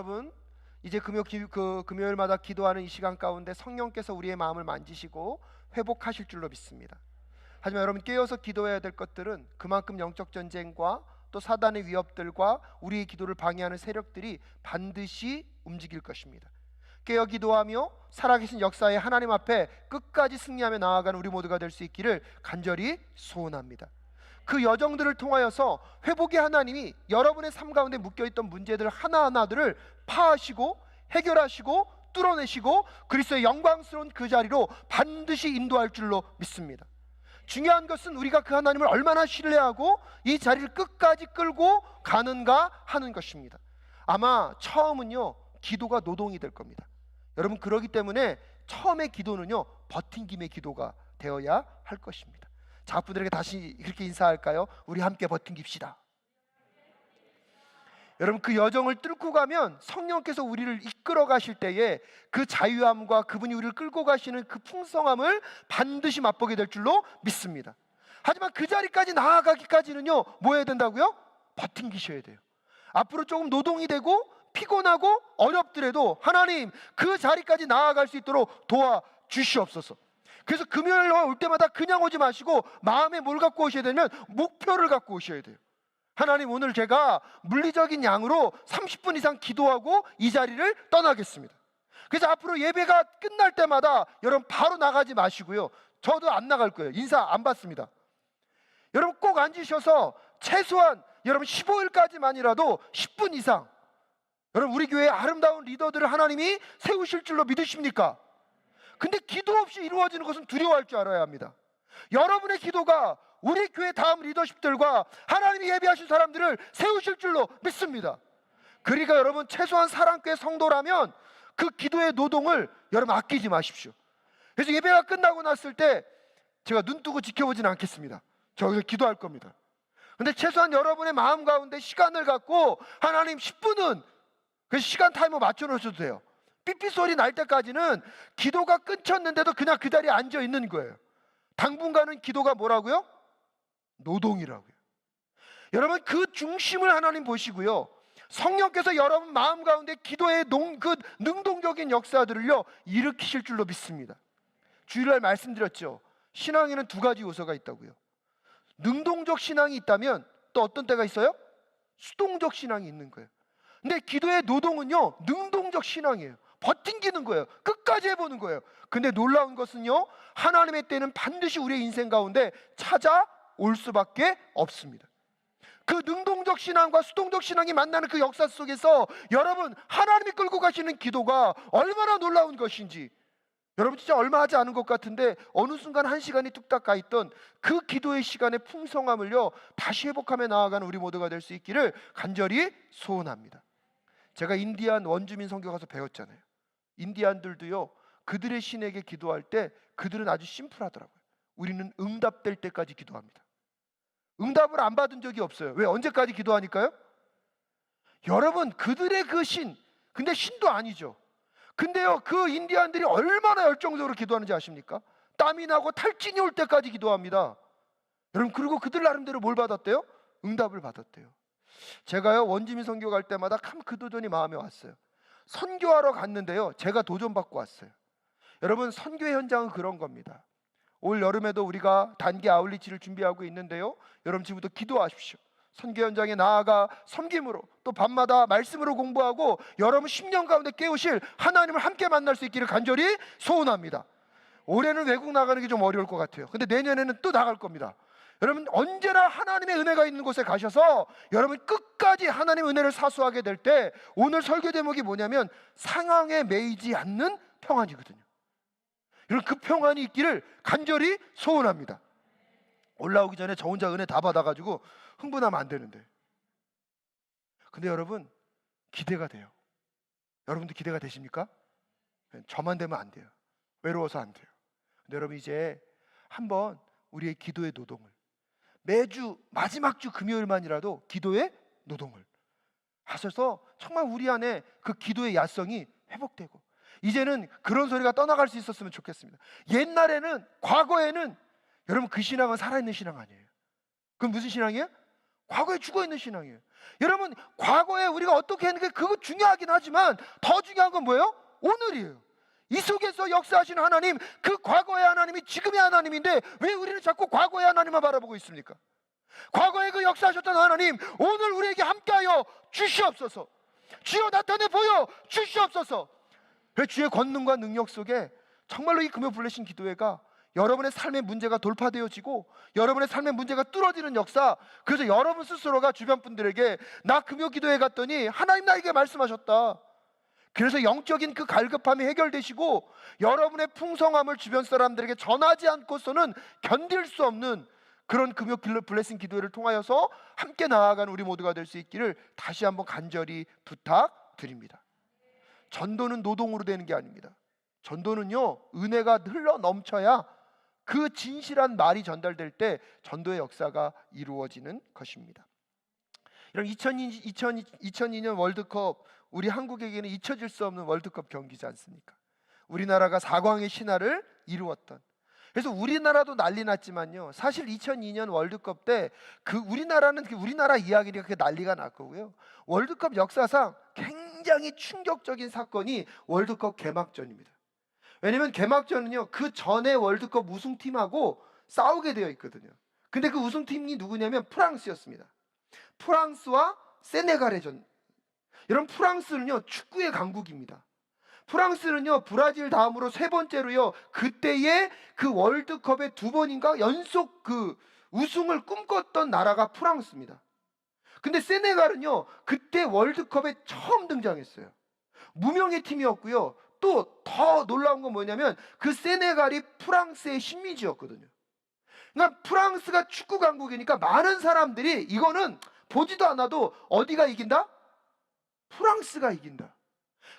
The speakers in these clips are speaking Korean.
여러분 이제 금요 기, 그 금요일마다 기도하는 이 시간 가운데 성령께서 우리의 마음을 만지시고 회복하실 줄로 믿습니다. 하지만 여러분 깨어서 기도해야 될 것들은 그만큼 영적 전쟁과 또 사단의 위협들과 우리의 기도를 방해하는 세력들이 반드시 움직일 것입니다. 깨어 기도하며 살아계신 역사의 하나님 앞에 끝까지 승리하며 나아가는 우리 모두가 될 수 있기를 간절히 소원합니다. 그 여정들을 통하여서 회복의 하나님이 여러분의 삶 가운데 묶여 있던 문제들 하나하나들을 파하시고 해결하시고 뚫어내시고 그리스도의 영광스러운 그 자리로 반드시 인도할 줄로 믿습니다. 중요한 것은 우리가 그 하나님을 얼마나 신뢰하고 이 자리를 끝까지 끌고 가는가 하는 것입니다. 아마 처음은요 기도가 노동이 될 겁니다. 여러분 그러기 때문에 처음의 기도는요 버틴김의 기도가 되어야 할 것입니다. 자분들에게 다시 이렇게 인사할까요? 우리 함께 버틴깁시다. 여러분 그 여정을 뚫고 가면 성령께서 우리를 이끌어 가실 때에 그 자유함과 그분이 우리를 끌고 가시는 그 풍성함을 반드시 맛보게 될 줄로 믿습니다. 하지만 그 자리까지 나아가기까지는요 뭐 해야 된다고요? 버틴기셔야 돼요. 앞으로 조금 노동이 되고 피곤하고 어렵더라도 하나님 그 자리까지 나아갈 수 있도록 도와 주시옵소서. 그래서 금요일 올 때마다 그냥 오지 마시고 마음에 뭘 갖고 오셔야 되면 목표를 갖고 오셔야 돼요. 하나님 오늘 제가 물리적인 양으로 30분 이상 기도하고 이 자리를 떠나겠습니다. 그래서 앞으로 예배가 끝날 때마다 여러분 바로 나가지 마시고요. 저도 안 나갈 거예요. 인사 안 받습니다. 여러분 꼭 앉으셔서 최소한 여러분 15일까지만이라도 10분 이상 여러분 우리 교회 아름다운 리더들을 하나님이 세우실 줄로 믿으십니까? 근데 기도 없이 이루어지는 것은 두려워할 줄 알아야 합니다. 여러분의 기도가 우리 교회 다음 리더십들과 하나님이 예비하신 사람들을 세우실 줄로 믿습니다. 그러니까 여러분 최소한 사랑교회 성도라면 그 기도의 노동을 여러분 아끼지 마십시오. 그래서 예배가 끝나고 났을 때 제가 눈 뜨고 지켜보진 않겠습니다. 저기서 기도할 겁니다. 근데 최소한 여러분의 마음 가운데 시간을 갖고 하나님 10분은 그 시간 타이머 맞춰 놓으셔도 돼요. 삐삐 소리 날 때까지는 기도가 끊겼는데도 그냥 그 자리에 앉아 있는 거예요. 당분간은 기도가 뭐라고요? 노동이라고요. 여러분 그 중심을 하나님 보시고요. 성령께서 여러분 마음 가운데 기도의 농, 그 능동적인 역사들을요 일으키실 줄로 믿습니다. 주일날 말씀드렸죠. 신앙에는 두 가지 요소가 있다고요. 능동적 신앙이 있다면 또 어떤 때가 있어요? 수동적 신앙이 있는 거예요. 근데 기도의 노동은요 능동적 신앙이에요. 버틴기는 거예요. 끝까지 해보는 거예요. 근데 놀라운 것은요 하나님의 때는 반드시 우리의 인생 가운데 찾아올 수밖에 없습니다. 그 능동적 신앙과 수동적 신앙이 만나는 그 역사 속에서 여러분 하나님이 끌고 가시는 기도가 얼마나 놀라운 것인지 여러분 진짜 얼마 하지 않은 것 같은데 어느 순간 한 시간이 뚝딱 가 있던 그 기도의 시간의 풍성함을요 다시 회복하며 나아가는 우리 모두가 될 수 있기를 간절히 소원합니다. 제가 인디안 원주민 선교 가서 배웠잖아요. 인디안들도요 그들의 신에게 기도할 때 그들은 아주 심플하더라고요. 우리는 응답될 때까지 기도합니다. 응답을 안 받은 적이 없어요. 왜 언제까지 기도하니까요? 여러분 그들의 그 신, 근데 신도 아니죠. 근데요 그 인디안들이 얼마나 열정적으로 기도하는지 아십니까? 땀이 나고 탈진이 올 때까지 기도합니다. 여러분 그리고 그들 나름대로 뭘 받았대요? 응답을 받았대요. 제가요 원주민 선교 갈 때마다 참 그 도전이 마음에 왔어요. 선교하러 갔는데요 제가 도전 받고 왔어요. 여러분 선교 현장은 그런 겁니다. 올 여름에도 우리가 단기 아울리치를 준비하고 있는데요. 여러분 지금부터 기도하십시오. 선교 현장에 나아가 섬김으로 또 밤마다 말씀으로 공부하고 여러분 10년 가운데 깨우실 하나님을 함께 만날 수 있기를 간절히 소원합니다. 올해는 외국 나가는 게 좀 어려울 것 같아요. 근데 내년에는 또 나갈 겁니다. 여러분 언제나 하나님의 은혜가 있는 곳에 가셔서 여러분 끝까지 하나님의 은혜를 사수하게 될 때 오늘 설교 제목이 뭐냐면 상황에 매이지 않는 평안이거든요. 여러분 그 평안이 있기를 간절히 소원합니다. 올라오기 전에 저 혼자 은혜 다 받아가지고 흥분하면 안 되는데. 근데 여러분 기대가 돼요. 여러분도 기대가 되십니까? 저만 되면 안 돼요. 외로워서 안 돼요. 근데 여러분 이제 한번 우리의 기도의 노동을 매주 마지막 주 금요일만이라도 기도의 노동을 하셔서 정말 우리 안에 그 기도의 야성이 회복되고 이제는 그런 소리가 떠나갈 수 있었으면 좋겠습니다. 옛날에는 과거에는 여러분 그 신앙은 살아있는 신앙 아니에요. 그럼 무슨 신앙이에요? 과거에 죽어 있는 신앙이에요. 여러분, 과거에 우리가 어떻게 했는게 그거 중요하긴 하지만 더 중요한 건 뭐예요? 오늘이에요. 이 속에서 역사하시는 하나님, 그 과거의 하나님이 지금의 하나님인데 왜 우리는 자꾸 과거의 하나님만 바라보고 있습니까? 과거에 그 역사하셨던 하나님, 오늘 우리에게 함께하여 주시옵소서. 주여 나타내 보여 주시옵소서. 그 주의 권능과 능력 속에 정말로 이 금요 블레싱 기도회가 여러분의 삶의 문제가 돌파되어지고 여러분의 삶의 문제가 뚫어지는 역사 그래서 여러분 스스로가 주변 분들에게 나 금요 기도회 갔더니 하나님 나에게 말씀하셨다 그래서 영적인 그 갈급함이 해결되시고 여러분의 풍성함을 주변 사람들에게 전하지 않고서는 견딜 수 없는 그런 금요 블레싱 기도회를 통하여서 함께 나아가는 우리 모두가 될 수 있기를 다시 한번 간절히 부탁드립니다. 전도는 노동으로 되는 게 아닙니다. 전도는요 은혜가 흘러 넘쳐야 그 진실한 말이 전달될 때 전도의 역사가 이루어지는 것입니다. 이런 2002, 2002년 월드컵 우리 한국에게는 잊혀질 수 없는 월드컵 경기지 않습니까? 우리나라가 사광의 신화를 이루었던 그래서 우리나라도 난리 났지만요. 사실 2002년 월드컵 때 그 우리나라는 그 우리나라 이야기가 그렇게 난리가 났고요. 월드컵 역사상 굉장히 충격적인 사건이 월드컵 개막전입니다. 왜냐면 개막전은요. 그 전에 월드컵 우승팀하고 싸우게 되어 있거든요. 근데 그 우승팀이 누구냐면 프랑스였습니다. 프랑스와 세네갈의 전. 여러분 프랑스는요. 축구의 강국입니다. 프랑스는요 브라질 다음으로 세 번째로요 그때의 그 월드컵에 두 번인가 연속 그 우승을 꿈꿨던 나라가 프랑스입니다. 근데 세네갈은요 그때 월드컵에 처음 등장했어요. 무명의 팀이었고요. 또 더 놀라운 건 뭐냐면 그 세네갈이 프랑스의 식민지였거든요. 그러니까 프랑스가 축구 강국이니까 많은 사람들이 이거는 보지도 않아도 어디가 이긴다? 프랑스가 이긴다.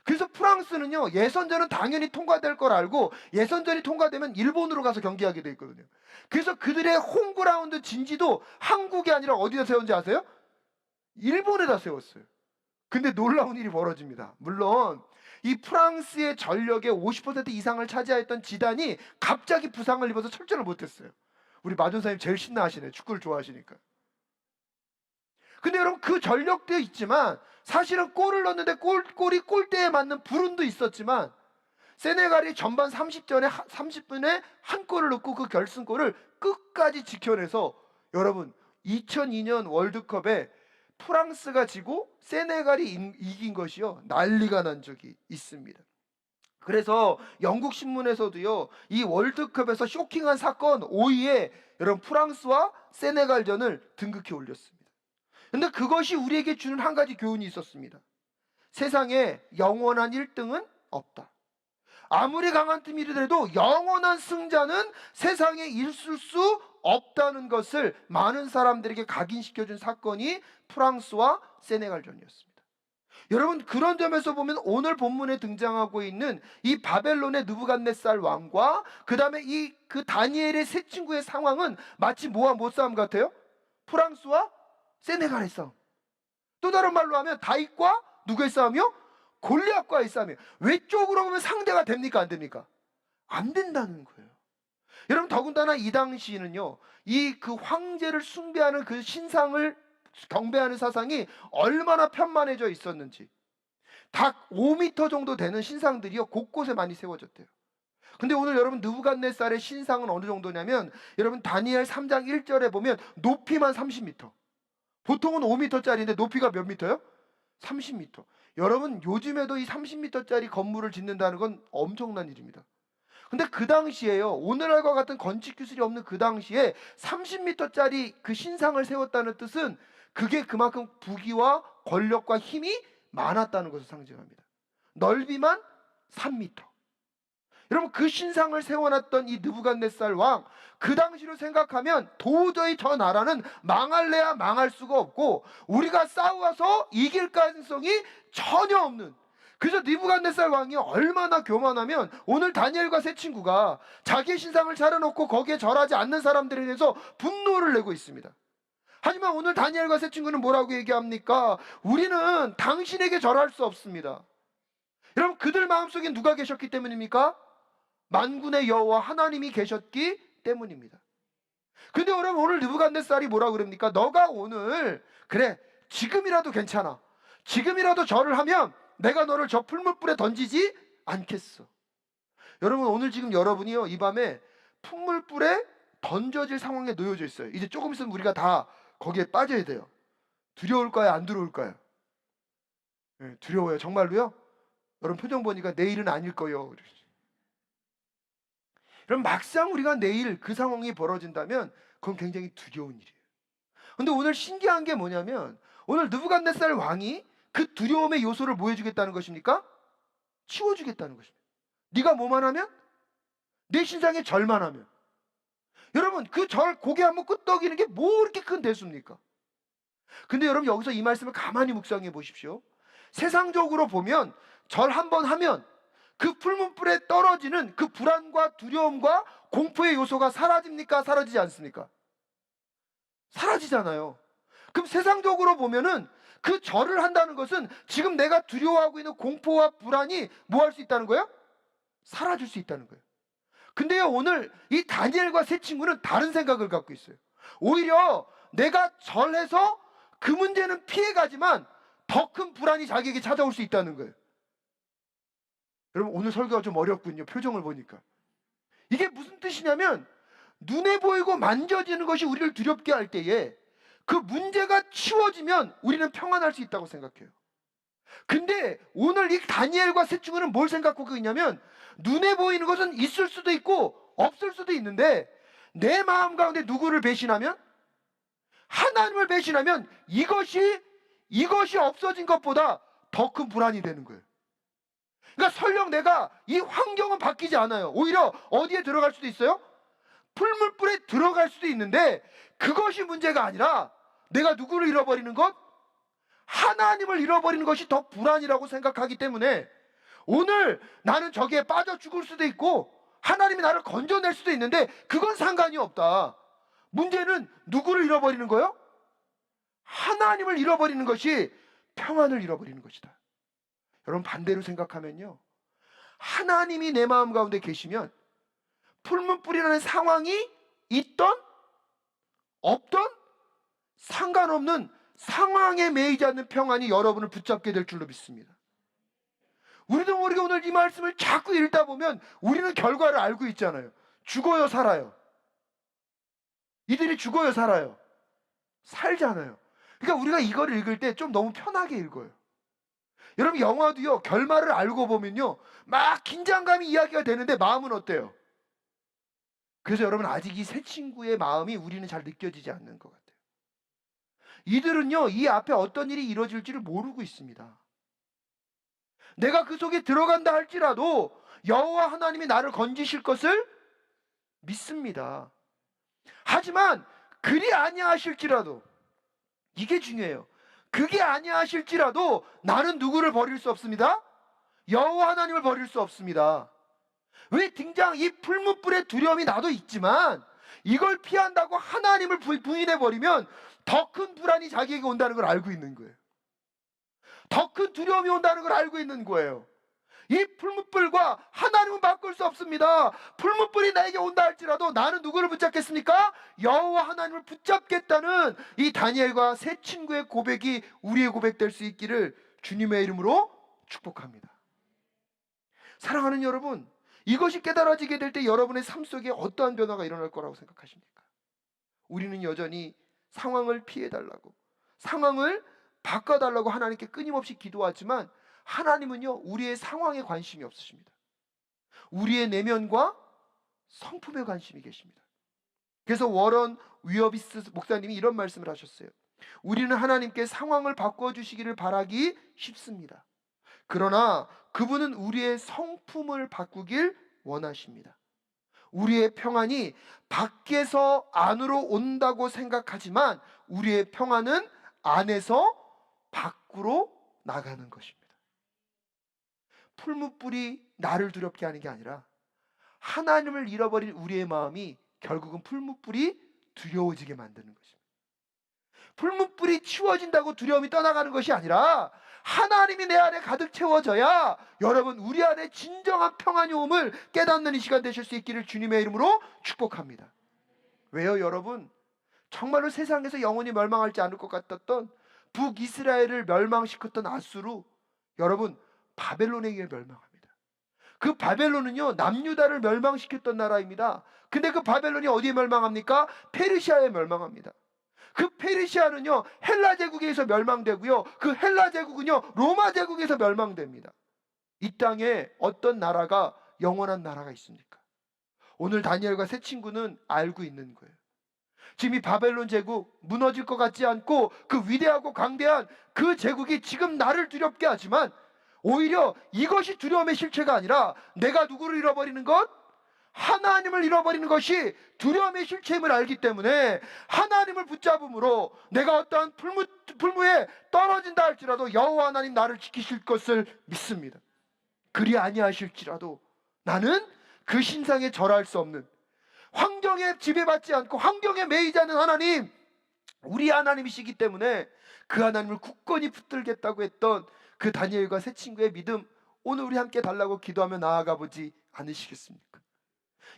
그래서 프랑스는요 예선전은 당연히 통과될 걸 알고 예선전이 통과되면 일본으로 가서 경기하게 돼 있거든요. 그래서 그들의 홈그라운드 진지도 한국이 아니라 어디다 세운지 아세요? 일본에다 세웠어요. 근데 놀라운 일이 벌어집니다. 물론 이 프랑스의 전력의 50% 이상을 차지했던 지단이 갑자기 부상을 입어서 철저를 못했어요. 우리 마존사님 제일 신나하시네. 축구를 좋아하시니까. 근데 여러분 그 전력도 있지만 사실은 골을 넣는데 골, 골이 골대에 맞는 불운도 있었지만 세네갈이 전반 30전에 30분에 한 골을 넣고 그 결승골을 끝까지 지켜내서 여러분 2002년 월드컵에 프랑스가 지고 세네갈이 인- 이긴 것이요 난리가 난 적이 있습니다. 그래서 영국 신문에서도요 이 월드컵에서 쇼킹한 사건 5위에 여러분 프랑스와 세네갈전을 등극해 올렸습니다. 근데 그것이 우리에게 주는 한 가지 교훈이 있었습니다. 세상에 영원한 1등은 없다. 아무리 강한 팀이라도 영원한 승자는 세상에 있을 수 없다는 것을 많은 사람들에게 각인시켜준 사건이 프랑스와 세네갈전이었습니다. 여러분 그런 점에서 보면 오늘 본문에 등장하고 있는 이 바벨론의 느부갓네살 왕과 그 다음에 이 그 다니엘의 세 친구의 상황은 마치 뭐와 뭐 싸움 같아요? 프랑스와 세네갈의 싸움. 또 다른 말로 하면 다윗과 누구의 싸움이요? 골리앗과의 싸움이에요. 외쪽으로 보면 상대가 됩니까? 안 됩니까? 안 된다는 거예요. 여러분 더군다나 이 당시는요. 이 그 황제를 숭배하는 그 신상을 경배하는 사상이 얼마나 편만해져 있었는지. 닭 5미터 정도 되는 신상들이요. 곳곳에 많이 세워졌대요. 근데 오늘 여러분 느부갓네살의 신상은 어느 정도냐면 여러분 다니엘 3장 1절에 보면 높이만 30m. 보통은 5m짜리인데 높이가 몇 미터요? 30m. 여러분 요즘에도 이 30m짜리 건물을 짓는다는 건 엄청난 일입니다. 근데 그 당시에요. 오늘날과 같은 건축 기술이 없는 그 당시에 30m짜리 그 신상을 세웠다는 뜻은 그게 그만큼 부귀와 권력과 힘이 많았다는 것을 상징합니다. 넓이만 3m. 여러분 그 신상을 세워놨던 이 느부갓네살 왕 그 당시로 생각하면 도저히 저 나라는 망할래야 망할 수가 없고 우리가 싸워서 이길 가능성이 전혀 없는 그래서 느부갓네살 왕이 얼마나 교만하면 오늘 다니엘과 세 친구가 자기 신상을 차려놓고 거기에 절하지 않는 사람들에 대해서 분노를 내고 있습니다. 하지만 오늘 다니엘과 세 친구는 뭐라고 얘기합니까? 우리는 당신에게 절할 수 없습니다. 여러분 그들 마음속에 누가 계셨기 때문입니까? 만군의 여호와 하나님이 계셨기 때문입니다. 근데 여러분 오늘 느부갓네살이 뭐라 그럽니까? 너가 오늘 그래 지금이라도 괜찮아. 지금이라도 절을 하면 내가 너를 저 풀무불에 던지지 않겠어. 여러분 오늘 지금 여러분이요 이 밤에 풀물불에 던져질 상황에 놓여져 있어요. 이제 조금 있으면 우리가 다 거기에 빠져야 돼요. 두려울까요? 안 두려울까요? 예, 두려워요. 정말로요? 여러분 표정 보니까 내일은 아닐 거예요. 그럼 막상 우리가 내일 그 상황이 벌어진다면 그건 굉장히 두려운 일이에요. 근데 오늘 신기한 게 뭐냐면 오늘 느부갓네살 왕이 그 두려움의 요소를 뭐 해주겠다는 것입니까? 치워주겠다는 것입니다. 네가 뭐만 하면? 내 신상에 절만 하면. 여러분 그 절 고개 한번 끄덕이는 게 뭐 이렇게 큰 대수입니까? 근데 여러분 여기서 이 말씀을 가만히 묵상해 보십시오. 세상적으로 보면 절 한 번 하면 그 풀문불에 떨어지는 그 불안과 두려움과 공포의 요소가 사라집니까? 사라지지 않습니까? 사라지잖아요. 그럼 세상적으로 보면은 그 절을 한다는 것은 지금 내가 두려워하고 있는 공포와 불안이 뭐 할 수 있다는 거예요? 사라질 수 있다는 거예요. 근데요, 오늘 이 다니엘과 세 친구는 다른 생각을 갖고 있어요. 오히려 내가 절해서 그 문제는 피해가지만 더 큰 불안이 자기에게 찾아올 수 있다는 거예요. 여러분, 오늘 설교가 좀 어렵군요. 표정을 보니까. 이게 무슨 뜻이냐면, 눈에 보이고 만져지는 것이 우리를 두렵게 할 때에 그 문제가 치워지면 우리는 평안할 수 있다고 생각해요. 근데 오늘 이 다니엘과 세 친구는 뭘 생각하고 있냐면 눈에 보이는 것은 있을 수도 있고 없을 수도 있는데 내 마음 가운데 누구를 배신하면 하나님을 배신하면 이것이 이것이 없어진 것보다 더 큰 불안이 되는 거예요. 그러니까 설령 내가 이 환경은 바뀌지 않아요. 오히려 어디에 들어갈 수도 있어요? 풀물불에 들어갈 수도 있는데 그것이 문제가 아니라 내가 누구를 잃어버리는 것? 하나님을 잃어버리는 것이 더 불안이라고 생각하기 때문에 오늘 나는 저기에 빠져 죽을 수도 있고 하나님이 나를 건져낼 수도 있는데 그건 상관이 없다. 문제는 누구를 잃어버리는 거요? 하나님을 잃어버리는 것이 평안을 잃어버리는 것이다. 여러분 반대로 생각하면요. 하나님이 내 마음 가운데 계시면 풀문불이라는 상황이 있던 없던 상관없는 상황에 매이지 않는 평안이 여러분을 붙잡게 될 줄로 믿습니다. 우리도 모르게 오늘 이 말씀을 자꾸 읽다 보면 우리는 결과를 알고 있잖아요. 죽어요, 살아요. 이들이 죽어요, 살아요. 살잖아요. 그러니까 우리가 이걸 읽을 때 좀 너무 편하게 읽어요. 여러분 영화도요 결말을 알고 보면요 막 긴장감이 이야기가 되는데 마음은 어때요? 그래서 여러분 아직 이세 친구의 마음이 우리는 잘 느껴지지 않는 것 같아요. 이들은요 이 앞에 어떤 일이 이루어질지를 모르고 있습니다. 내가 그 속에 들어간다 할지라도 여호와 하나님이 나를 건지실 것을 믿습니다. 하지만 그리 아니하실지라도 이게 중요해요. 그게 아니하실지라도 나는 누구를 버릴 수 없습니다. 여호와 하나님을 버릴 수 없습니다. 왜 등장 이 풀무불의 두려움이 나도 있지만 이걸 피한다고 하나님을 부인해 버리면 더 큰 불안이 자기에게 온다는 걸 알고 있는 거예요. 더 큰 두려움이 온다는 걸 알고 있는 거예요. 이 풀무불과 하나님은 바꿀 수 없습니다. 풀무불이 나에게 온다 할지라도 나는 누구를 붙잡겠습니까? 여호와 하나님을 붙잡겠다는 이 다니엘과 세 친구의 고백이 우리의 고백 될 수 있기를 주님의 이름으로 축복합니다. 사랑하는 여러분, 이것이 깨달아지게 될 때 여러분의 삶 속에 어떠한 변화가 일어날 거라고 생각하십니까? 우리는 여전히 상황을 피해 달라고 상황을 바꿔 달라고 하나님께 끊임없이 기도하지만 하나님은요, 우리의 상황에 관심이 없으십니다. 우리의 내면과 성품에 관심이 계십니다. 그래서 워런 위어비스 목사님이 이런 말씀을 하셨어요. 우리는 하나님께 상황을 바꿔주시기를 바라기 쉽습니다. 그러나 그분은 우리의 성품을 바꾸길 원하십니다. 우리의 평안이 밖에서 안으로 온다고 생각하지만 우리의 평안은 안에서 밖으로 나가는 것입니다. 풀무불이 나를 두렵게 하는 게 아니라 하나님을 잃어버린 우리의 마음이 결국은 풀무불이 두려워지게 만드는 것입니다. 풀무불이 치워진다고 두려움이 떠나가는 것이 아니라 하나님이 내 안에 가득 채워져야 여러분 우리 안에 진정한 평안이 옴을 깨닫는 이 시간 되실 수 있기를 주님의 이름으로 축복합니다. 왜요, 여러분? 정말로 세상에서 영원히 멸망하지 않을 것 같았던 북이스라엘을 멸망시켰던 아수르 여러분 바벨론에게 멸망합니다. 그 바벨론은요 남유다를 멸망시켰던 나라입니다. 근데 그 바벨론이 어디에 멸망합니까? 페르시아에 멸망합니다. 그 페르시아는요 헬라 제국에서 멸망되고요. 그 헬라 제국은요 로마 제국에서 멸망됩니다. 이 땅에 어떤 나라가 영원한 나라가 있습니까? 오늘 다니엘과 새 친구는 알고 있는 거예요. 지금 이 바벨론 제국 무너질 것 같지 않고 그 위대하고 강대한 그 제국이 지금 나를 두렵게 하지만 오히려 이것이 두려움의 실체가 아니라 내가 누구를 잃어버리는 것? 하나님을 잃어버리는 것이 두려움의 실체임을 알기 때문에 하나님을 붙잡음으로 내가 어떠한 풀무, 풀무에 떨어진다 할지라도 여호와 하나님 나를 지키실 것을 믿습니다. 그리 아니하실지라도 나는 그 신상에 절할 수 없는 환경에 지배받지 않고 환경에 매이지 않는 하나님 우리 하나님이시기 때문에 그 하나님을 굳건히 붙들겠다고 했던 그 다니엘과 새 친구의 믿음 오늘 우리 함께 달라고 기도하며 나아가 보지 않으시겠습니까?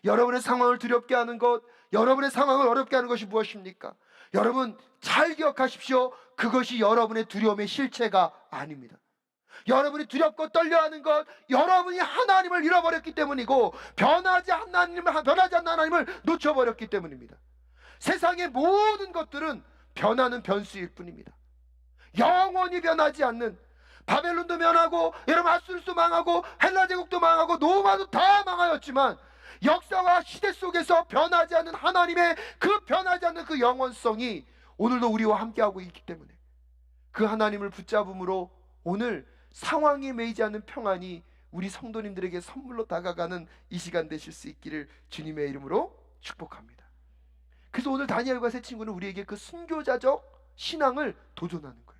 여러분의 상황을 두렵게 하는 것, 여러분의 상황을 어렵게 하는 것이 무엇입니까? 여러분 잘 기억하십시오. 그것이 여러분의 두려움의 실체가 아닙니다. 여러분이 두렵고 떨려하는 것, 여러분이 하나님을 잃어버렸기 때문이고 변하지 않는 하나님을 변하지 않는 하나님을 놓쳐버렸기 때문입니다. 세상의 모든 것들은 변하는 변수일 뿐입니다. 영원히 변하지 않는 바벨론도 변하고 여러분 아수르도 망하고 헬라 제국도 망하고 노마도 다 망하였지만 역사와 시대 속에서 변하지 않는 하나님의 그 변하지 않는 그 영원성이 오늘도 우리와 함께하고 있기 때문에 그 하나님을 붙잡음으로 오늘 상황에 매이지 않는 평안이 우리 성도님들에게 선물로 다가가는 이 시간 되실 수 있기를 주님의 이름으로 축복합니다. 그래서 오늘 다니엘과 새 친구는 우리에게 그 순교자적 신앙을 도전하는 거예요.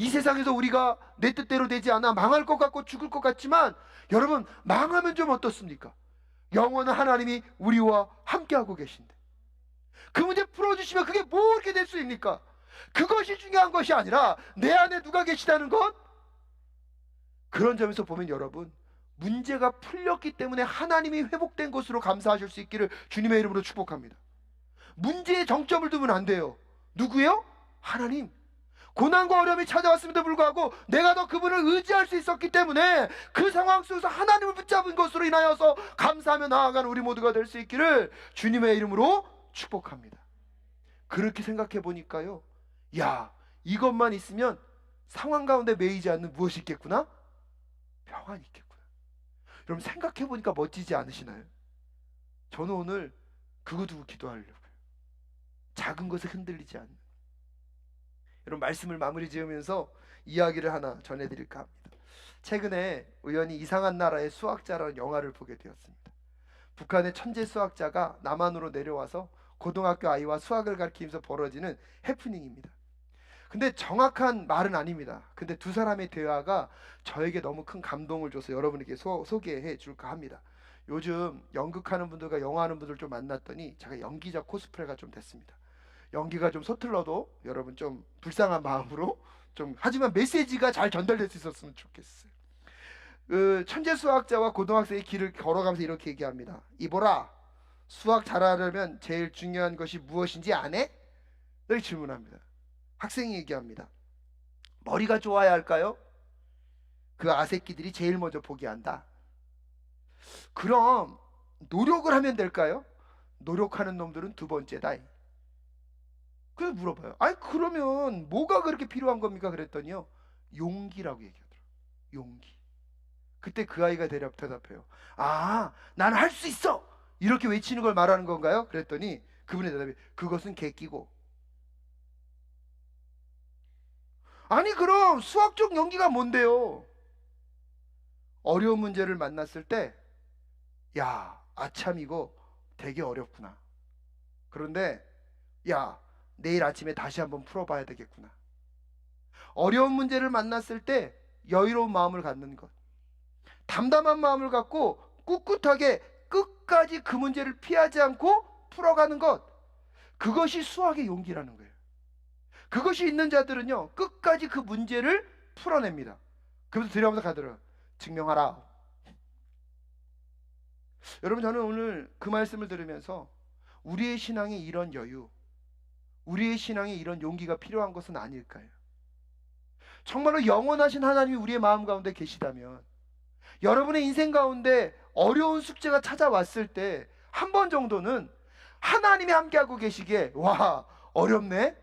이 세상에서 우리가 내 뜻대로 되지 않아 망할 것 같고 죽을 것 같지만 여러분 망하면 좀 어떻습니까? 영원한 하나님이 우리와 함께하고 계신데 그 문제 풀어주시면 그게 뭐 이렇게 될 수 있습니까? 그것이 중요한 것이 아니라 내 안에 누가 계시다는 것 그런 점에서 보면 여러분 문제가 풀렸기 때문에 하나님이 회복된 것으로 감사하실 수 있기를 주님의 이름으로 축복합니다. 문제에 정점을 두면 안 돼요. 누구요? 하나님. 고난과 어려움이 찾아왔음에도 불구하고 내가 더 그분을 의지할 수 있었기 때문에 그 상황 속에서 하나님을 붙잡은 것으로 인하여서 감사하며 나아가는 우리 모두가 될 수 있기를 주님의 이름으로 축복합니다. 그렇게 생각해 보니까요. 야, 이것만 있으면 상황 가운데 매이지 않는 무엇이 있겠구나? 평안이 있겠구나. 여러분 생각해 보니까 멋지지 않으시나요? 저는 오늘 그거 두고 기도하려고요. 작은 것에 흔들리지 않는. 여러분 말씀을 마무리 지으면서 이야기를 하나 전해드릴까 합니다. 최근에 우연히 이상한 나라의 수학자라는 영화를 보게 되었습니다. 북한의 천재 수학자가 남한으로 내려와서 고등학교 아이와 수학을 가르치면서 벌어지는 해프닝입니다. 근데 정확한 말은 아닙니다. 근데 두 사람의 대화가 저에게 너무 큰 감동을 줘서 여러분에게 소, 소개해 줄까 합니다. 요즘 연극하는 분들과 영화하는 분들 좀 만났더니 제가 연기자 코스프레가 좀 됐습니다. 연기가 좀 서툴러도 여러분 좀 불쌍한 마음으로 좀 하지만 메시지가 잘 전달될 수 있었으면 좋겠어요. 그 천재 수학자와 고등학생의 길을 걸어가면서 이렇게 얘기합니다. 이보라 수학 잘하려면 제일 중요한 것이 무엇인지 아네? 이렇게 질문합니다. 학생이 얘기합니다. 머리가 좋아야 할까요? 그 아새끼들이 제일 먼저 포기한다. 그럼 노력을 하면 될까요? 노력하는 놈들은 두 번째다. 그래서 물어봐요. 아니 그러면 뭐가 그렇게 필요한 겁니까? 그랬더니요. 용기라고 얘기하더라고요. 용기. 그때 그 아이가 대답 대답해요. 아, 나는 할수 있어. 이렇게 외치는 걸 말하는 건가요? 그랬더니 그분의 대답이 그것은 개끼고. 아니 그럼 수학적 연기가 뭔데요? 어려운 문제를 만났을 때, 야, 아참 이거 되게 어렵구나. 그런데, 야, 내일 아침에 다시 한번 풀어봐야 되겠구나. 어려운 문제를 만났을 때 여유로운 마음을 갖는 것. 담담한 마음을 갖고 꿋꿋하게 끝까지 그 문제를 피하지 않고 풀어가는 것. 그것이 수학의 용기라는 거예요. 그것이 있는 자들은요, 끝까지 그 문제를 풀어냅니다. 그래서 들여면서 가더라. 증명하라. 여러분, 저는 오늘 그 말씀을 들으면서 우리의 신앙에 이런 여유, 우리의 신앙에 이런 용기가 필요한 것은 아닐까요? 정말로 영원하신 하나님이 우리의 마음 가운데 계시다면 여러분의 인생 가운데 어려운 숙제가 찾아왔을 때 한 번 정도는 하나님이 함께하고 계시기에 와 어렵네?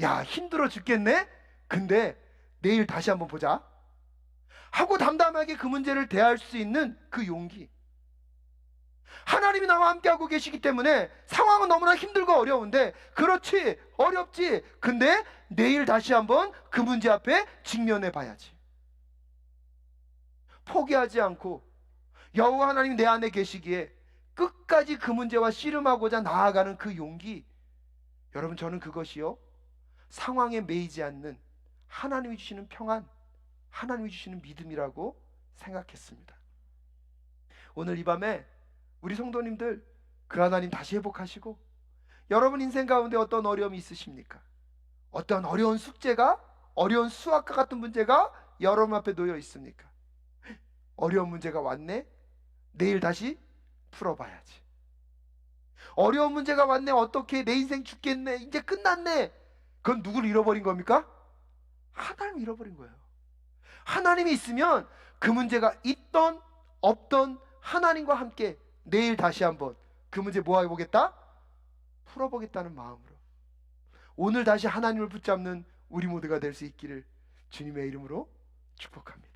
야 힘들어 죽겠네? 근데 내일 다시 한번 보자. 하고 담담하게 그 문제를 대할 수 있는 그 용기 하나님이 나와 함께하고 계시기 때문에 상황은 너무나 힘들고 어려운데 그렇지 어렵지. 근데 내일 다시 한번 그 문제 앞에 직면해 봐야지. 포기하지 않고 여호와 하나님 내 안에 계시기에 끝까지 그 문제와 씨름하고자 나아가는 그 용기. 여러분 저는 그것이요. 상황에 매이지 않는 하나님이 주시는 평안 하나님이 주시는 믿음이라고 생각했습니다. 오늘 이 밤에 우리 성도님들 그 하나님 다시 회복하시고 여러분 인생 가운데 어떤 어려움이 있으십니까? 어떤 어려운 숙제가 어려운 수학과 같은 문제가 여러분 앞에 놓여 있습니까? 어려운 문제가 왔네? 내일 다시 풀어봐야지. 어려운 문제가 왔네? 어떻게 내 인생 죽겠네? 이제 끝났네? 그건 누구를 잃어버린 겁니까? 하나님 잃어버린 거예요. 하나님이 있으면 그 문제가 있던 없던 하나님과 함께 내일 다시 한번 그 문제 뭐 해보겠다? 풀어보겠다는 마음으로 오늘 다시 하나님을 붙잡는 우리 모두가 될 수 있기를 주님의 이름으로 축복합니다.